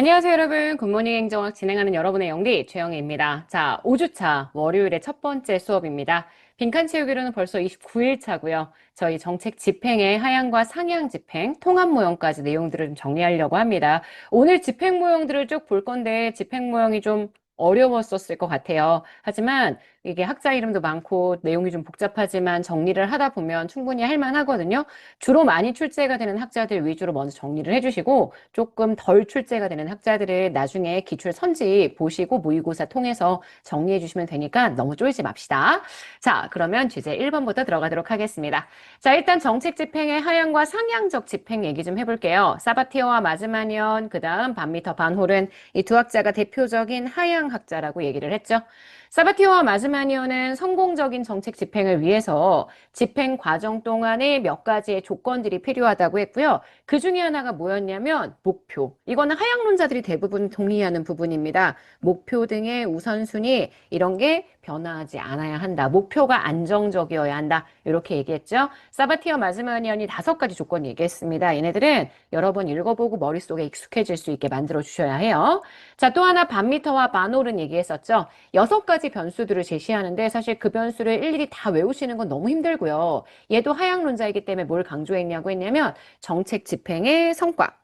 안녕하세요, 여러분. 굿모닝 행정학 진행하는 여러분의 영디 최영희입니다. 자, 5주차 월요일의 첫 번째 수업입니다. 빈칸 채우기로는 벌써 29일 차고요. 저희 정책 집행의 하향과 상향 집행, 통합 모형까지 내용들을 좀 정리하려고 합니다. 오늘 집행 모형들을 쭉 볼 건데 집행 모형이 좀 어려웠었을 것 같아요. 하지만 이게 학자 이름도 많고 내용이 좀 복잡하지만 정리를 하다 보면 충분히 할 만하거든요. 주로 많이 출제가 되는 학자들 위주로 먼저 정리를 해주시고 조금 덜 출제가 되는 학자들을 나중에 기출 선지 보시고 모의고사 통해서 정리해 주시면 되니까 너무 쫄지 맙시다. 자, 그러면 주제 1번부터 들어가도록 하겠습니다. 자, 일단 정책 집행의 하향과 상향적 집행 얘기 좀 해볼게요. 사바티어와 마즈마니언, 그 다음 반미터 반홀은 이 두 학자가 대표적인 하향 학자라고 얘기를 했죠. 사바티오와 마즈마니오는 성공적인 정책 집행을 위해서 집행 과정 동안에 몇 가지의 조건들이 필요하다고 했고요. 그 중에 하나가 뭐였냐면 목표. 이거는 하향론자들이 대부분 동의하는 부분입니다. 목표 등의 우선순위 이런 게 변화하지 않아야 한다. 목표가 안정적이어야 한다. 이렇게 얘기했죠. 사바티어 마즈마니언이 다섯 가지 조건 얘기했습니다. 얘네들은 여러 번 읽어보고 머릿속에 익숙해질 수 있게 만들어 주셔야 해요. 자, 또 하나 반미터와 반홀은 얘기했었죠. 여섯 가지 변수들을 제시하는데 사실 그 변수를 일일이 다 외우시는 건 너무 힘들고요. 얘도 하향론자이기 때문에 뭘 강조했냐고 했냐면 정책 집행의 성과.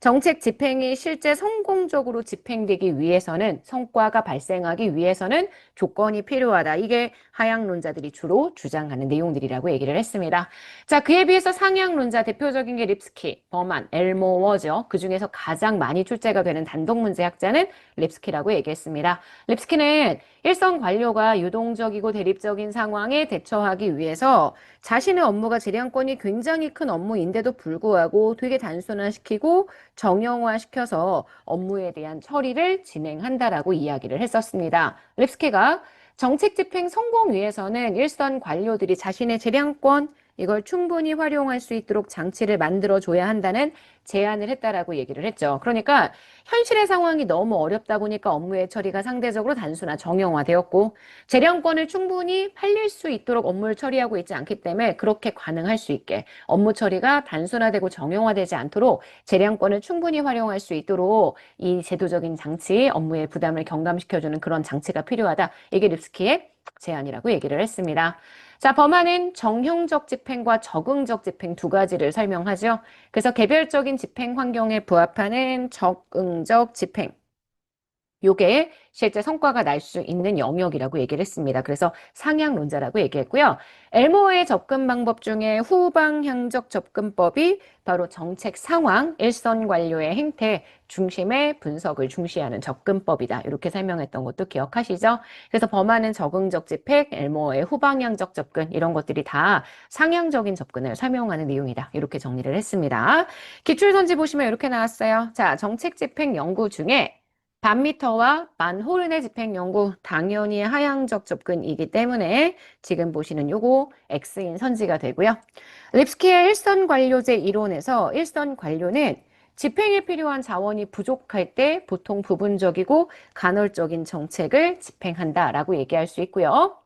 정책 집행이 실제 성공적으로 집행되기 위해서는 성과가 발생하기 위해서는 조건이 필요하다. 이게 하향론자들이 주로 주장하는 내용들이라고 얘기를 했습니다. 자, 그에 비해서 상향론자 대표적인 게 립스키, 버만, 엘모어죠. 그 중에서 가장 많이 출제가 되는 단독 문제 학자는 립스키라고 얘기했습니다. 립스키는 일선 관료가 유동적이고 대립적인 상황에 대처하기 위해서 자신의 업무가 재량권이 굉장히 큰 업무인데도 불구하고 되게 단순화시키고 정형화시켜서 업무에 대한 처리를 진행한다라고 이야기를 했었습니다. 립스케가 정책 집행 성공 위해서는 일선 관료들이 자신의 재량권 이걸 충분히 활용할 수 있도록 장치를 만들어 줘야 한다는 제안을 했다라고 얘기를 했죠. 그러니까 현실의 상황이 너무 어렵다 보니까 업무의 처리가 상대적으로 단순화, 정형화되었고 재량권을 충분히 팔릴 수 있도록 업무를 처리하고 있지 않기 때문에 그렇게 가능할 수 있게 업무 처리가 단순화되고 정형화되지 않도록 재량권을 충분히 활용할 수 있도록 이 제도적인 장치, 업무의 부담을 경감시켜주는 그런 장치가 필요하다. 이게 립스키의 제안이라고 얘기를 했습니다. 자, 범안은 정형적 집행과 적응적 집행 두 가지를 설명하죠. 그래서 개별적인 집행 환경에 부합하는 적응적 집행. 요게 실제 성과가 날 수 있는 영역이라고 얘기를 했습니다. 그래서 상향론자라고 얘기했고요. 엘모의 접근 방법 중에 후방향적 접근법이 바로 정책 상황, 일선 관료의 행태 중심의 분석을 중시하는 접근법이다. 이렇게 설명했던 것도 기억하시죠? 그래서 범하는 적응적 집행, 엘모의 후방향적 접근 이런 것들이 다 상향적인 접근을 설명하는 내용이다. 이렇게 정리를 했습니다. 기출선지 보시면 이렇게 나왔어요. 자, 정책 집행 연구 중에 반미터와 반호른의 집행 연구 당연히 하향적 접근이기 때문에 지금 보시는 요거 X인 선지가 되고요. 립스키의 일선 관료제 이론에서 일선 관료는 집행에 필요한 자원이 부족할 때 보통 부분적이고 간헐적인 정책을 집행한다라고 얘기할 수 있고요.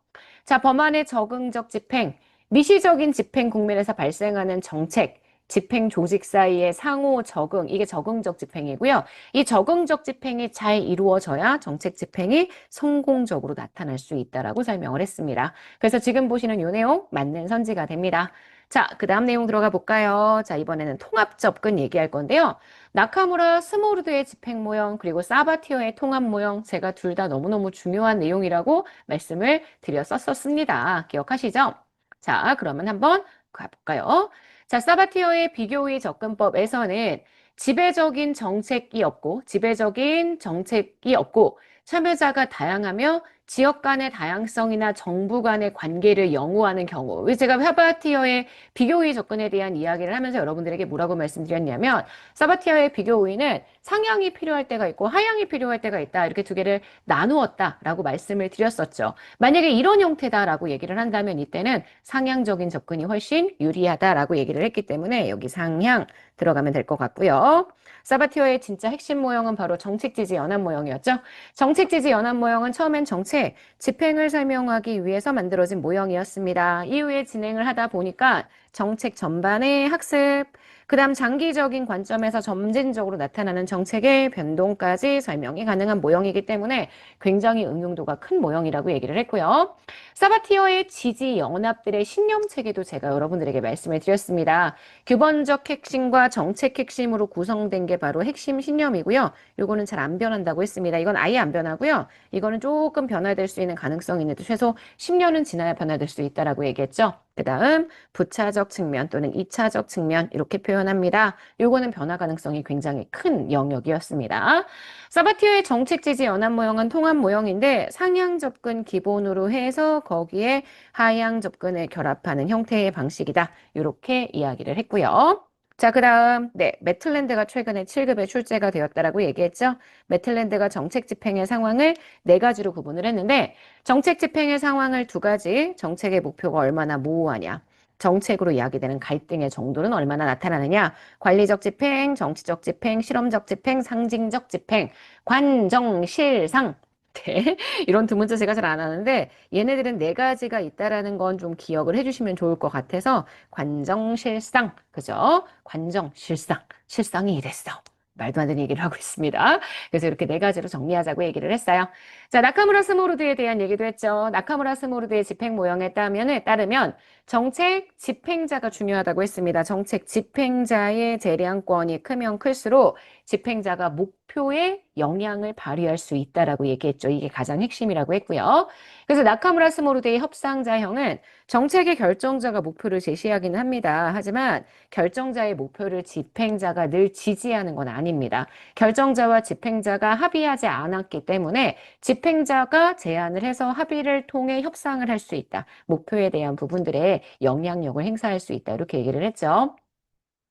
자, 법안의 적응적 집행, 미시적인 집행 국면에서 발생하는 정책, 집행 조직 사이의 상호 적응, 이게 적응적 집행이고요. 이 적응적 집행이 잘 이루어져야 정책 집행이 성공적으로 나타날 수 있다라고 설명을 했습니다. 그래서 지금 보시는 이 내용 맞는 선지가 됩니다. 자, 그 다음 내용 들어가 볼까요? 자, 이번에는 통합 접근 얘기할 건데요. 나카무라 스모르드의 집행 모형, 그리고 사바티어의 통합 모형, 제가 둘 다 너무너무 중요한 내용이라고 말씀을 드렸었습니다. 기억하시죠? 자, 그러면 한번 가볼까요? 자, 사바티어의 비교의 접근법에서는 지배적인 정책이 없고, 지배적인 정책이 없고, 참여자가 다양하며 지역 간의 다양성이나 정부 간의 관계를 영우하는 경우. 제가 사바티어의 비교의 접근에 대한 이야기를 하면서 여러분들에게 뭐라고 말씀드렸냐면, 사바티어의 비교의는 상향이 필요할 때가 있고 하향이 필요할 때가 있다. 이렇게 두 개를 나누었다라고 말씀을 드렸었죠. 만약에 이런 형태다라고 얘기를 한다면 이때는 상향적인 접근이 훨씬 유리하다라고 얘기를 했기 때문에 여기 상향 들어가면 될 것 같고요. 사바티어의 진짜 핵심 모형은 바로 정책지지 연합 모형이었죠. 정책지지 연합 모형은 처음엔 정책, 집행을 설명하기 위해서 만들어진 모형이었습니다. 이후에 진행을 하다 보니까 정책 전반의 학습, 그 다음 장기적인 관점에서 점진적으로 나타나는 정책의 변동까지 설명이 가능한 모형이기 때문에 굉장히 응용도가 큰 모형이라고 얘기를 했고요. 사바티어의 지지 연합들의 신념 체계도 제가 여러분들에게 말씀을 드렸습니다. 규범적 핵심과 정책 핵심으로 구성된 게 바로 핵심 신념이고요. 요거는 잘 안 변한다고 했습니다. 이건 아예 안 변하고요. 이거는 조금 변화될 수 있는 가능성이 있는데 최소 10년은 지나야 변화될 수 있다라고 얘기했죠. 그 다음 부차적 측면 또는 2차적 측면 이렇게 표현합니다. 요거는 변화 가능성이 굉장히 큰 영역이었습니다. 사바티어의 정책 지지 연합 모형은 통합 모형인데 상향 접근 기본으로 해서 거기에 하향 접근을 결합하는 형태의 방식이다. 이렇게 이야기를 했고요. 자, 그 다음, 네, 매틀랜드가 최근에 7급에 출제가 되었다라고 얘기했죠. 매틀랜드가 정책 집행의 상황을 네 가지로 구분을 했는데, 정책 집행의 상황을 두 가지, 정책의 목표가 얼마나 모호하냐, 정책으로 이야기되는 갈등의 정도는 얼마나 나타나느냐, 관리적 집행, 정치적 집행, 실험적 집행, 상징적 집행, 관정, 실상, 네, 이런 두 문제 제가 잘 안 하는데 얘네들은 네 가지가 있다라는 건 좀 기억을 해주시면 좋을 것 같아서 관정실상 그죠? 관정실상 실상이 이랬어. 말도 안 되는 얘기를 하고 있습니다. 그래서 이렇게 네 가지로 정리하자고 얘기를 했어요. 자, 나카무라 스모르드에 대한 얘기도 했죠. 나카무라 스모르드의 집행 모형에 따르면, 따르면 정책 집행자가 중요하다고 했습니다. 정책 집행자의 재량권이 크면 클수록 집행자가 목표에 영향을 발휘할 수 있다라고 얘기했죠. 이게 가장 핵심이라고 했고요. 그래서 나카무라 스모르드의 협상자형은 정책의 결정자가 목표를 제시하기는 합니다. 하지만 결정자의 목표를 집행자가 늘 지지하는 건 아닙니다. 결정자와 집행자가 합의하지 않았기 때문에 집행자가 제안을 해서 합의를 통해 협상을 할 수 있다. 목표에 대한 부분들에 영향력을 행사할 수 있다. 이렇게 얘기를 했죠.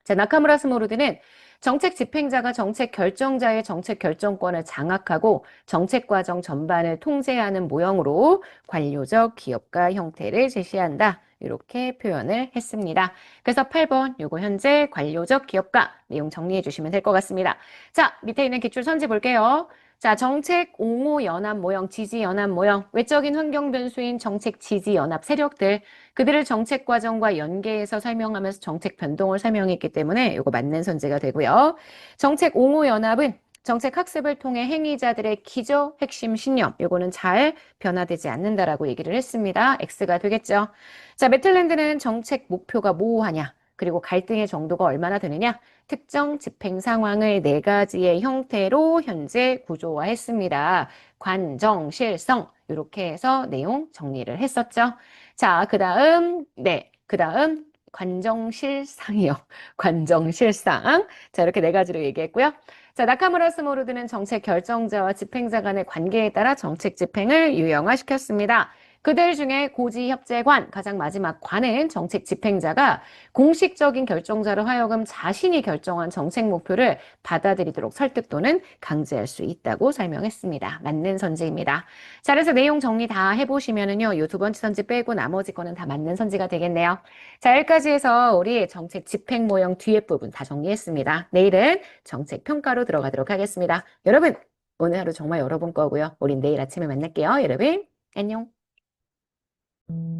자, 나카무라 스모르드는 정책 집행자가 정책 결정자의 정책 결정권을 장악하고 정책 과정 전반을 통제하는 모형으로 관료적 기업가 형태를 제시한다. 이렇게 표현을 했습니다. 그래서 8번 요거 현재 관료적 기업가 내용 정리해 주시면 될 것 같습니다. 자, 밑에 있는 기출 선지 볼게요. 자, 정책 옹호 연합 모형, 지지 연합 모형, 외적인 환경 변수인 정책 지지 연합 세력들, 그들을 정책 과정과 연계해서 설명하면서 정책 변동을 설명했기 때문에 이거 맞는 선지가 되고요. 정책 옹호 연합은 정책 학습을 통해 행위자들의 기저 핵심 신념, 요거는 잘 변화되지 않는다라고 얘기를 했습니다. X가 되겠죠. 자, 매틀랜드는 정책 목표가 모호하냐, 그리고 갈등의 정도가 얼마나 되느냐, 특정 집행 상황을 네 가지의 형태로 현재 구조화했습니다. 관정, 실성 이렇게 해서 내용 정리를 했었죠. 자, 그 다음 네, 그 다음 관정실상이요. 관정실상. 자, 이렇게 네 가지로 얘기했고요. 자, 나카무라 스모르드는 정책 결정자와 집행자 간의 관계에 따라 정책 집행을 유형화시켰습니다. 그들 중에 고지협재관, 가장 마지막 관은 정책 집행자가 공식적인 결정자로 하여금 자신이 결정한 정책 목표를 받아들이도록 설득 또는 강제할 수 있다고 설명했습니다. 맞는 선지입니다. 자, 그래서 내용 정리 다 해보시면은요, 요 두 번째 선지 빼고 나머지 거는 다 맞는 선지가 되겠네요. 자, 여기까지 해서 우리 정책 집행 모형 뒤에 부분 다 정리했습니다. 내일은 정책 평가로 들어가도록 하겠습니다. 여러분, 오늘 하루 정말 여러분 거고요. 우린 내일 아침에 만날게요. 여러분, 안녕. thank you